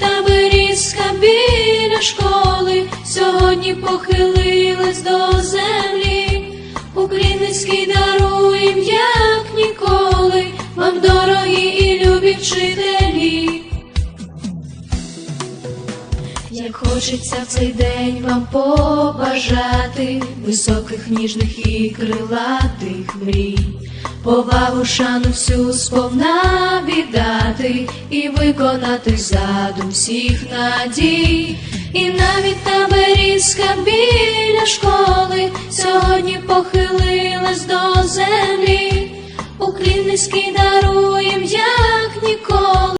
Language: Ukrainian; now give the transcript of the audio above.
навіть та біля школи сьогодні похилилась до землі. Український даруєм, як ніколи, вам дорогі і любі вчителі. Як хочеться в цей день вам побажати високих, ніжних і крилатих мрій, повагу, шану всю сповна віддати і виконати задум всіх надій, і навіть та берізка біля школи сьогодні похилилась до землі. Уклін низький дарує,